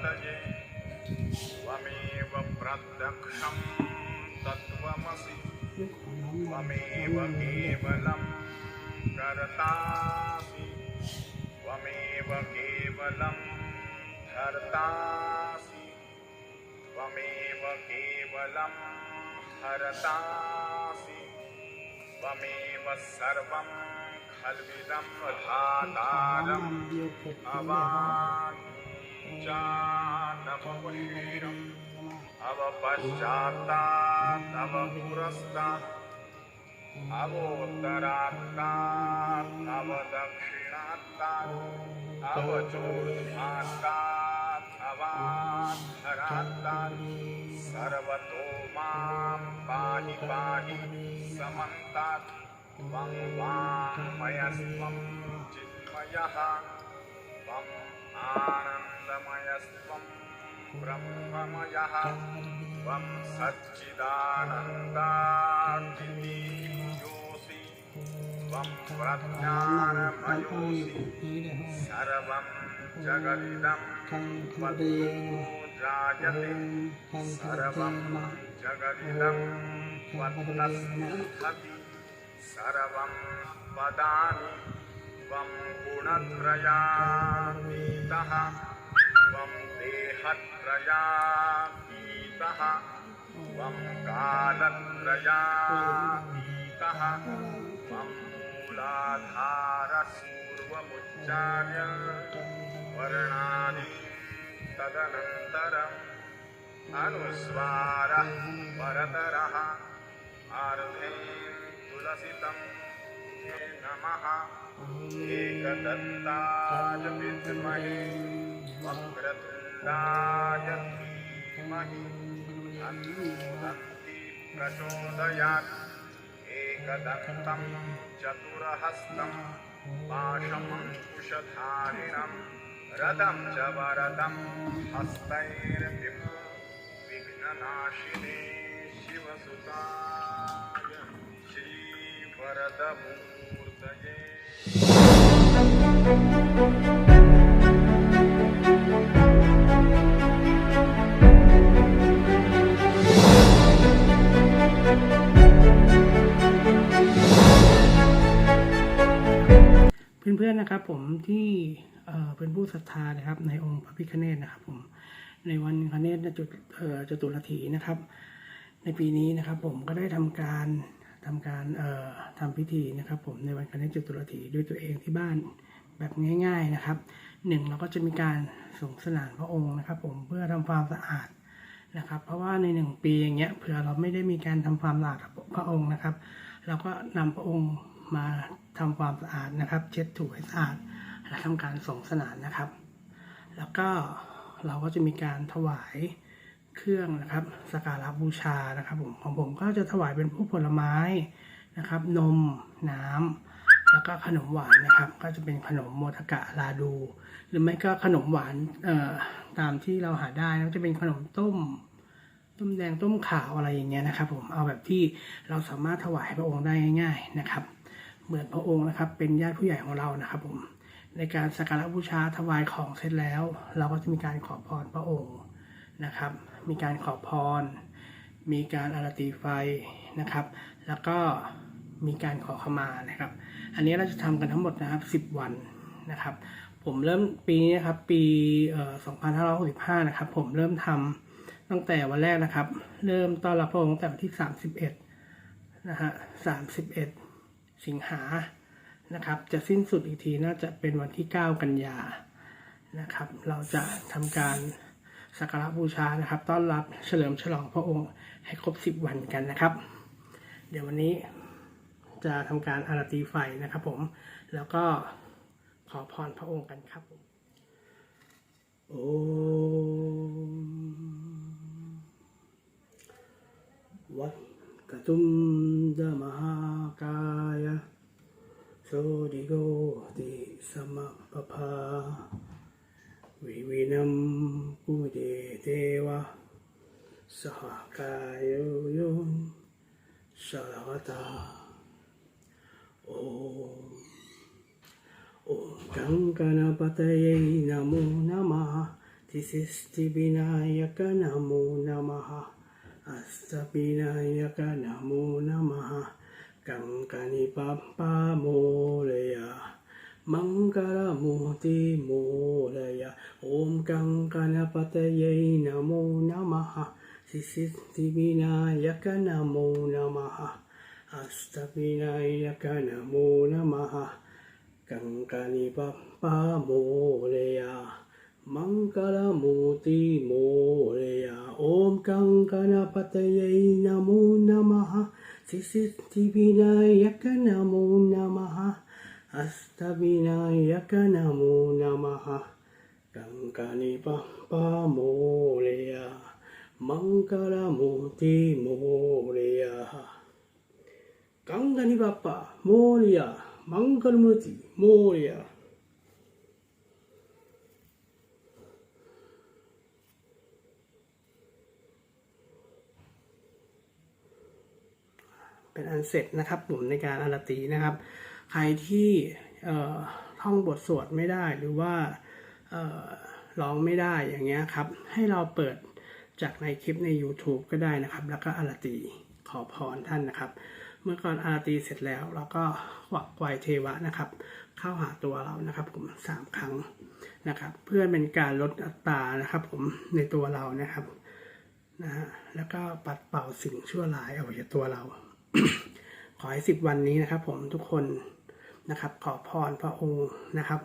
गणपतये त्वमेव प्रत्यक्षं तत्त्वमसि। त्वमेव केवलं कर्तासि। त्वमेव केवलं धर्तासि। त्वमेव केवलं हरतासि। त्वमेव सर्वं खल्विदं धातारम् अवाञ्चानवपुष्टिरम् अवपश्चात्तात् अवपुरस्तात् अवोत्तरात्तात् माँ पाहि पाहि आनन्दमयस्त्वं ब्रह्ममयः त्वं सच्चिदानन्दादियोऽसि त्वं प्रज्ञानमयोऽसि सर्वं जगदिदं जायते त्वं गुणत्रयातीतः त्वं देहत्रयातीतः त्वं कालत्रयातीतः त्वं अनुस्वारः परतरः आर्धे तुलसितं ये नमः। एकदन्ताय विद्महे, वक्रतुण्डाय धीमहि। तन्नोदन्ति प्रचोदयात्। एकदन्तं चतुरहस्तं पाशमङ्कुशधारिणं रथं च वरदं हस्तैर्विं विघ्ननाशिने श्रीवरदमूर्तये เพื่อนๆนะครับผมที่เป็นผู้ศรัทธานะครับ ในองค์พระพิฆเนศนะครับผมในวันคเนศจุดเอ่อจตุรถีนะครับ ในปีนี้นะครับผมก็ได้ทำการ ทำการเอ่อทำพิธีนะครับ ผมในวันคเนศจตุรถีด้วยตัวเองที่บ้านแบบง่าย ๆนะครับหนึ่งเราก็จะมีการสงสนานพระองค์นะครับ ผมเพื่อทำความสะอาดนะครับ เพราะว่าในหนึ่งปีอย่างเงี้ยเผื่อเราไม่ได้มีการทำความสะอาดพระองค์นะครับ เราก็นำพระองค์มาทำความสะอาดนะครับ เช็ดถูให้สะอาดและทำการสงสนานนะครับ แล้วก็เราก็จะมีการถวาย เครื่องนะครับสการะบูชานะครับผมของผมก็จะถวายเป็นพวกผลไม้นะครับ นมน้ำแล้วก็ขนมหวานนะครับ ก็จะเป็นขนมโมทกะลาดู หรือไม่ก็ขนมหวานเอ่อตามที่เราหาได้ก็จะเป็นขนมต้ม ต้มแดงต้มขาวอะไรอย่างเงี้ยนะครับ ผมเอาแบบที่เราสามารถถวายพระองค์ได้ง่าย ๆนะครับ เหมือนพระองค์นะครับ เป็นญาติผู้ใหญ่ของเรานะครับผมในการสักการะบูชาถวายของเสร็จแล้ว เราก็จะมีการขอพรพระองค์ นะครับ มีการขอพร มีการอารตีไฟนะครับ แล้วก็มีการขอขมานะครับ อันนี้เราจะทำกันทั้งหมดนะครับ 10 วันนะครับ ผมเริ่มปีนี้นะครับ ปีเอ่อ2565 นะครับ ผมเริ่มทำตั้งแต่วันแรกนะครับ เริ่มต้อนรับพระองค์ตั้งแต่วันที่ 31 นะฮะ 31 สิงหานะครับ จะสิ้นสุดอีกทีน่าจะเป็นวันที่ 9 กันยานะครับ เราจะทำการ สักการะบูชานะครับ ต้อนรับเฉลิมฉลองพระองค์ให้ครบ10วันกันนะครับ เดี๋ยววันนี้จะทำการอารตีไฟนะครับผม แล้วก็ขอพรพระองค์กันครับผมโอ้วัดกตุมดมหากายโสดิโกติสมะปะพาวิวินัมปุ Sahakayo yung Sarvata Om Om Kankanapataye Namo Namaha Tisisti Vinayaka Namo Namaha Astavinayaka Namo Namaha Kankani Pampa Molaya Mangala Moti Molaya Om Kankanapataye Namo Namaha Siddhivinayak नमो नमः हस्तविनायक नमो नमः कङ्कनिपप्पामोरया मङ्गलमूर्तिमोरया ॐ कङ्कणपतयै नमो नमः सिद्धिविनायक नमो नमः हस्तविनायक नमो नमः कङ्कनिपप्पामोरया มังคราโมติโมเรียกังกานิบัปะโมเรียมังคลมุติโมเรียเป็นอันเสร็จนะครับผมในการอารตีนะครับ ใครที่ท่องบทสวดไม่ได้หรือว่าร้องไม่ได้อย่างเงี้ยครับ ให้เราเปิด จากในคลิปใน YouTube ก็ได้นะครับ แล้วก็อารตีขอพรท่านนะครับ เมื่อก่อนอารตีเสร็จแล้วเราก็หวักไวเทวะนะครับ เข้าหาตัวเรานะครับ ผมสามครั้งนะครับ เพื่อเป็นการลดอัตรานะครับ ผมในตัวเรานะครับนะฮะแล้วก็ปัดเป่าสิ่งชั่วร้ายออกจากตัวเรา ขอให้สิบวันนี้นะครับ ผมทุกคนนะครับ ขอพรพระองค์นะครับ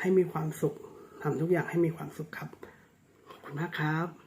ให้มีความสุขทำทุกอย่างให้มีความสุขครับขอบคุณมากครับ